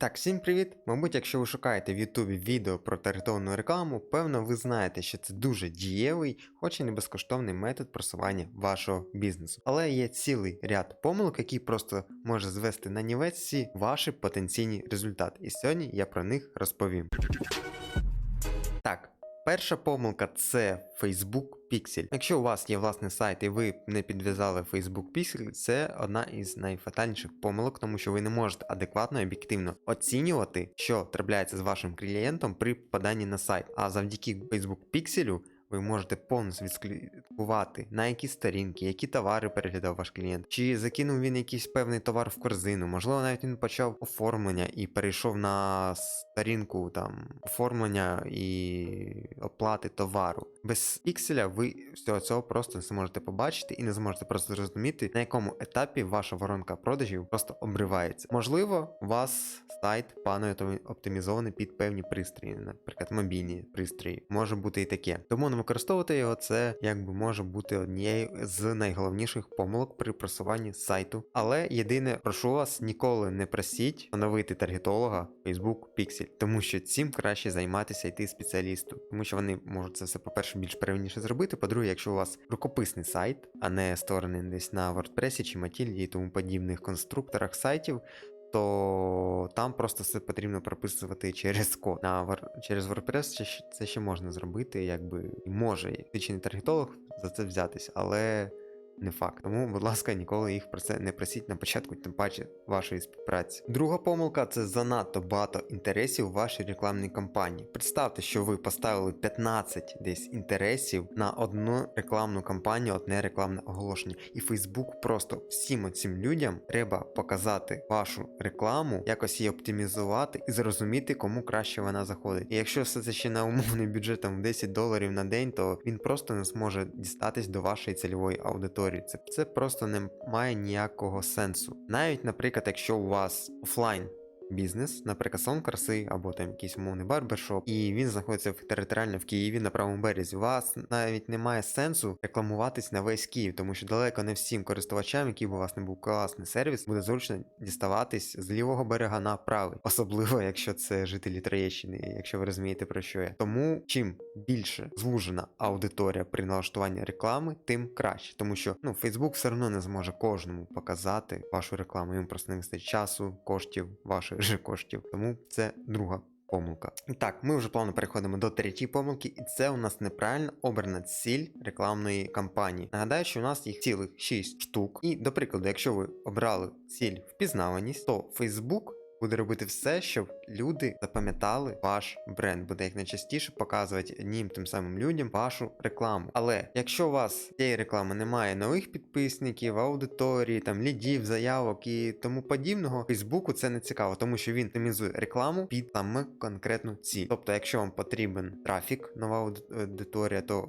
так, всім привіт! Мабуть, якщо ви шукаєте в Ютубі відео про таргетовану рекламу, певно ви знаєте, що це дуже дієвий, хоч і не безкоштовний метод просування вашого бізнесу. Але є цілий ряд помилок, які просто може звести на нівець всі ваші потенційні результати. І сьогодні я про них розповім. Перша помилка це Facebook Pixel. Якщо у вас є власний сайт і ви не підв'язали Facebook Pixel, це одна із найфатальніших помилок, тому що ви не можете адекватно і об'єктивно оцінювати, що трапляється з вашим клієнтом при поданні на сайт. А завдяки Facebook Pixel ви можете повністю відслідкувати, на які сторінки, які товари переглядав ваш клієнт, чи закинув він якийсь певний товар в корзину, можливо, навіть він почав оформлення і перейшов на сторінку там оформлення і оплати товару. Без пікселя ви всього цього просто не зможете побачити і не зможете просто зрозуміти, на якому етапі ваша воронка продажів просто обривається. Можливо, у вас сайт панує оптимізований під певні пристрої, наприклад, мобільні пристрої. Може бути і таке. Тому використовувати його, це якби може бути однією з найголовніших помилок при просуванні сайту. Але єдине, прошу вас, ніколи не просіть оновити таргетолога Facebook Pixel, тому що цим краще займатися йти спеціалісту, тому що вони можуть це все, по-перше, більш правильніше зробити. По-друге, якщо у вас рукописний сайт, а не створений десь на WordPress чи Matilda і тому подібних конструкторах сайтів. То там просто все потрібно прописувати через код. На через WordPress це ще можна зробити, якби може фізичний таргетолог за це взятись, але не факт. Тому, будь ласка, ніколи їх про це не просіть на початку, тим паче вашої співпраці. Друга помилка це занадто багато інтересів у вашій рекламній кампанії. Представте, що ви поставили 15 десь інтересів на одну рекламну кампанію, одне рекламне оголошення. І Facebook просто всім цим людям треба показати вашу рекламу, якось її оптимізувати і зрозуміти, кому краще вона заходить. І якщо все це ще на умовний бюджет там 10 доларів на день, то він просто не зможе дістатись до вашої цільової аудиторії аудиторії. Це, це просто не має ніякого сенсу. Навіть, наприклад, якщо у вас офлайн бізнес, наприклад, салон краси або там якийсь умовний барбершоп, і він знаходиться в територіально в Києві на правому березі. У вас навіть немає сенсу рекламуватись на весь Київ, тому що далеко не всім користувачам, який б у вас не був класний сервіс, буде зручно діставатись з лівого берега на правий, особливо якщо це жителі Троєщини, якщо ви розумієте про що я. Тому чим більше звужена аудиторія при налаштуванні реклами, тим краще, тому що ну Facebook все одно не зможе кожному показати вашу рекламу. Йому просто не вистачить часу, коштів вашої вже коштів. Тому це друга. Помилка. Так, ми вже плавно переходимо до третьої помилки, і це у нас неправильно обрана ціль рекламної кампанії. Нагадаю, що у нас їх цілих 6 штук. І, до прикладу, якщо ви обрали ціль впізнаваність, то Facebook буде робити все, щоб люди запам'ятали ваш бренд, буде як найчастіше показувати однім тим самим людям вашу рекламу. Але якщо у вас цієї реклами немає нових підписників, аудиторії, там лідів, заявок і тому подібного, Фейсбуку це не цікаво, тому що він оптимізує рекламу під саме конкретну ціль. Тобто, якщо вам потрібен трафік, нова аудиторія, то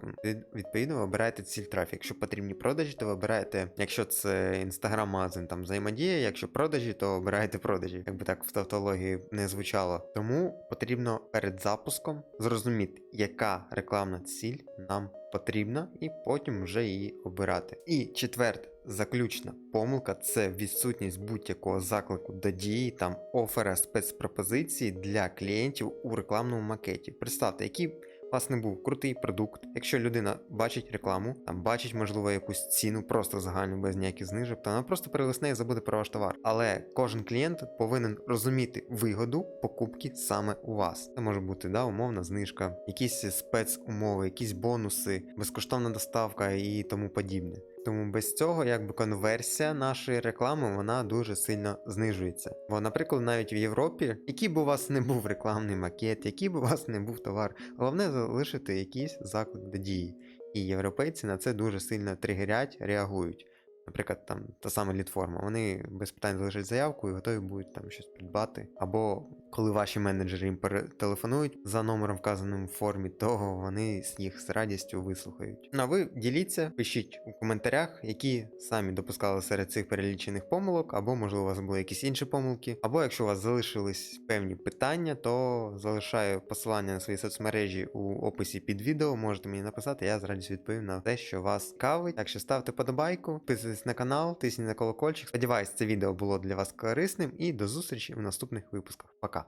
відповідно ви обираєте ціль трафік. Якщо потрібні продажі, то ви обираєте, якщо це інстаграм-магазин, там взаємодія, якщо продажі, то обираєте продажі. Якби так в тавтології не звучало. Тому потрібно перед запуском зрозуміти, яка рекламна ціль нам потрібна, і потім вже її обирати. І четверте, заключна помилка це відсутність будь-якого заклику до дії, там офера спецпропозиції для клієнтів у рекламному макеті. Представте, які у вас не був крутий продукт. Якщо людина бачить рекламу, там бачить, можливо, якусь ціну, просто загальну без ніяких знижок, то вона просто перелисне і забуде про ваш товар. Але кожен клієнт повинен розуміти вигоду покупки саме у вас. Це може бути да, умовна знижка, якісь спецумови, якісь бонуси, безкоштовна доставка і тому подібне. Тому без цього якби конверсія нашої реклами вона дуже сильно знижується. Бо, наприклад, навіть в Європі, який б у вас не був рекламний макет, який б у вас не був товар, головне залишити якийсь заклик до дії. І європейці на це дуже сильно тригерять, реагують. Наприклад, там та сама літформа, вони без питань залишать заявку і готові будуть там щось придбати, або коли ваші менеджери їм перетелефонують за номером вказаним в формі, то вони їх з радістю вислухають. Ну а ви діліться, пишіть у коментарях, які самі допускали серед цих перелічених помилок, або можливо у вас були якісь інші помилки. Або якщо у вас залишились певні питання, то залишаю посилання на свої соцмережі у описі під відео. Можете мені написати, я з радістю відповім на те, що вас цікавить. Так що ставте подобайку, підписуйтесь на канал, тисніть на колокольчик. Сподіваюсь, це відео було для вас корисним і до зустрічі у наступних випусках. Пока!